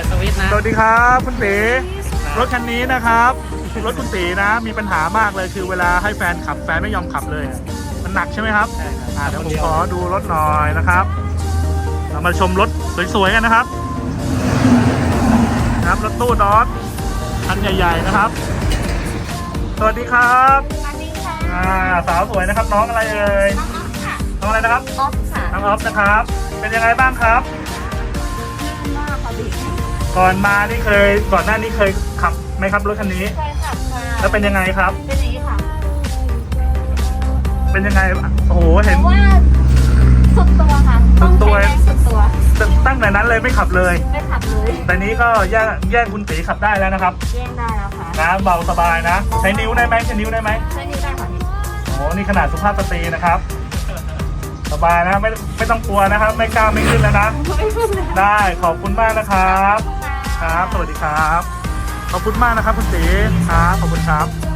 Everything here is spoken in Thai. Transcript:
ปิดสวิตช์นะสวัสดีครับคุณตีรถคันนี้นะครับ รถคุณตีนะ มีปัญหามากเลยคือเวลาให้แฟนขับแฟนไม่ยอมขับเลย มันหนักใช่ไหมครับใช่ครับอ่าเดี๋ยวผมขอดูรถหน่อยนะครับ เรามาชมรถสวยๆกันนะครับนะครับรถตู้ดอทคันใหญ่ๆนะครับ สวัสดีครับสวัสดีค่ะอ่าสาวสวยนะครับน้องอะไรเอ่ยน้องออฟค่ะน้องอะไรนะครับออฟค่ะน้องออฟนะครับ เป็นยังไงบ้างครับหน้าค่ะบิ๊ กก่อนมานี่เคยก่อนหน้านี้เคยขับไหมครับรถคันนี้ใช่ค่ะค่ะแล้วเป็นยังไงครับ เป็นอย่างนี้ค่ะเป็นยังไงโอ้โหเห็แต่นว่าสุดตัวค่ะสุต้องดตัวใช้แรงสุดตัวตั้งแต่นั้นเลยไม่ขับเลย ไม่ขับเลยแต่นี้ก็แย่งแย่งคุณตีขับได้แล้วนะครับแย่งได้แล้วค่ะนะเบาสบายนะ ใช้นิ้วได้ไหมใช้นิ้วได้ไหมใช้นิ้วได้ค่ะพี่โอ้นี่ขนาดสุภาพสตรีนะครับ สบายนะไม่ไม่ต้องกลัวนะครับ ไม่กล้าไม่ขึ้นแล้วนะ ได้ขอบคุณมากนะครับ ครับ สวัสดีครับ ขอบคุณมากนะครับคุณตีครับขอบคุณครับ